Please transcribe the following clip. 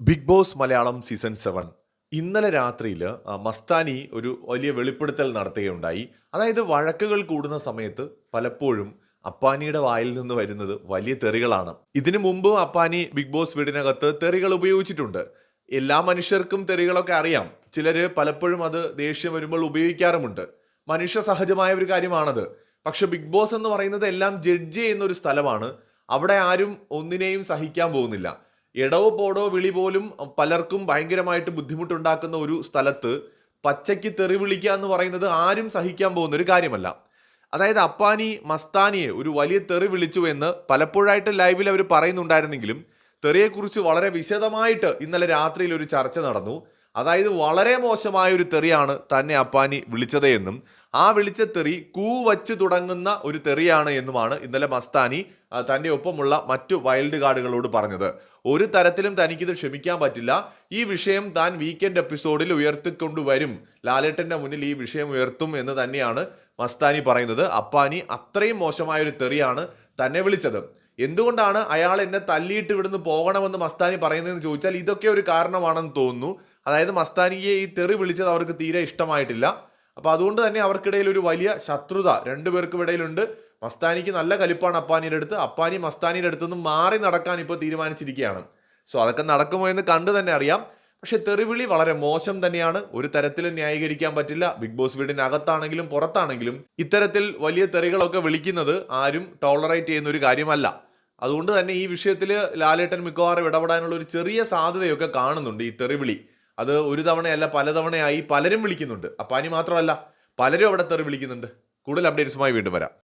Big Boss Malayalam season seven. ഇന്നലെ രാത്രിയിൽ മസ്താനി ഒരു വലിയ വെളിപ്പെടുത്തൽ നടത്തുകയുണ്ടായി. അതായത് വഴക്കുകൾ കൂടുന്ന സമയത്ത് പലപ്പോഴും അപ്പാനിയുടെ വായിൽ നിന്ന് വരുന്നത് വലിയ തെറികളാണ്. ഇതിനു മുമ്പ് അപ്പാനി ബിഗ് ബോസ് വീടിനകത്ത് തെറികൾ ഉപയോഗിച്ചിട്ടുണ്ട്. എല്ലാ മനുഷ്യർക്കും തെറികളൊക്കെ അറിയാം. ചിലര് പലപ്പോഴും അത് ദേഷ്യം വരുമ്പോൾ ഉപയോഗിക്കാറുമുണ്ട്. മനുഷ്യ സഹജമായ ഒരു കാര്യമാണത്. പക്ഷെ ബിഗ് ബോസ് എന്ന് പറയുന്നത് എല്ലാം ജഡ്ജ് ചെയ്യുന്ന ഒരു സ്ഥലമാണ്. അവിടെ ആരും ഒന്നിനെയും സഹിക്കാൻ പോകുന്നില്ല. ഇടവോ പോടോ വിളി പോലും പലർക്കും ഭയങ്കരമായിട്ട് ബുദ്ധിമുട്ടുണ്ടാക്കുന്ന ഒരു സ്ഥലത്ത് പച്ചയ്ക്ക് തെറി വിളിക്കുക എന്ന് പറയുന്നത് ആരും സഹിക്കാൻ പോകുന്ന ഒരു കാര്യമല്ല. അതായത് അപ്പാനി മസ്താനിയെ ഒരു വലിയ തെറി വിളിച്ചു എന്ന് പലപ്പോഴായിട്ട് ലൈവിൽ അവർ പറയുന്നുണ്ടായിരുന്നെങ്കിലും തെറിയെക്കുറിച്ച് വളരെ വിശദമായിട്ട് ഇന്നലെ രാത്രിയിൽ ഒരു ചർച്ച നടന്നു. അതായത് വളരെ മോശമായ ഒരു തെറിയാണ് തന്നെ അപ്പാനി വിളിച്ചത് എന്നും ആ വിളിച്ച തെറി കൂവച്ച് തുടങ്ങുന്ന ഒരു തെറിയാണ് എന്നുമാണ് ഇന്നലെ മസ്താനി തന്റെ ഒപ്പമുള്ള മറ്റു വൈൽഡ് കാർഡുകളോട് പറഞ്ഞത്. ഒരു തരത്തിലും തനിക്കിത് ക്ഷമിക്കാൻ പറ്റില്ല. ഈ വിഷയം താൻ വീക്കെൻഡ് എപ്പിസോഡിൽ ഉയർത്തിക്കൊണ്ടുവരും. ലാലേട്ടന്റെ മുന്നിൽ ഈ വിഷയം ഉയർത്തും എന്ന് തന്നെയാണ് മസ്താനി പറയുന്നത്. അപ്പാനി അത്രയും മോശമായ ഒരു തെറിയാണ് തന്നെ വിളിച്ചത്. എന്തുകൊണ്ടാണ് അയാൾ എന്നെ തല്ലിയിട്ട് ഇവിടുന്ന് പോകണമെന്ന് മസ്താനി പറയുന്നതെന്ന് ചോദിച്ചാൽ ഇതൊക്കെ ഒരു കാരണമാണെന്ന് തോന്നുന്നു. അതായത് മസ്താനിയെ ഈ തെറി വിളിച്ചത് അവർക്ക് തീരെ ഇഷ്ടമായിട്ടില്ല. അപ്പൊ അതുകൊണ്ട് തന്നെ അവർക്കിടയിൽ ഒരു വലിയ ശത്രുത രണ്ടുപേർക്കും ഇടയിലുണ്ട്. മസ്താനിക്ക് നല്ല കലിപ്പാണ് അപ്പാനിയുടെ അടുത്ത്. അപ്പാനി മസ്താനിയുടെ അടുത്ത് നിന്ന് മാറി നടക്കാൻ ഇപ്പോൾ തീരുമാനിച്ചിരിക്കുകയാണ്. സോ അതൊക്കെ നടക്കുമോ എന്ന് കണ്ടു തന്നെ അറിയാം. പക്ഷെ തെറിവിളി വളരെ മോശം തന്നെയാണ്. ഒരു തരത്തിലും ന്യായീകരിക്കാൻ പറ്റില്ല. ബിഗ് ബോസ് വീടിനകത്താണെങ്കിലും പുറത്താണെങ്കിലും ഇത്തരത്തിൽ വലിയ തെറികളൊക്കെ വിളിക്കുന്നത് ആരും ടോളറേറ്റ് ചെയ്യുന്ന ഒരു കാര്യമല്ല. അതുകൊണ്ട് തന്നെ ഈ വിഷയത്തിൽ ലാലേട്ടൻ മിക്കവാറും ഇടപെടാനുള്ള ഒരു ചെറിയ സാധ്യതയൊക്കെ കാണുന്നുണ്ട് ഈ തെറിവിളി. അത് ഒരു തവണയല്ല പലതവണയായി പലരും വിളിക്കുന്നുണ്ട്. അപ്പാനി മാത്രമല്ല പലരും അവിടെ തെറി വിളിക്കുന്നുണ്ട്. കൂടുതൽ അപ്ഡേറ്റ്സുമായി വീണ്ടും വരാം.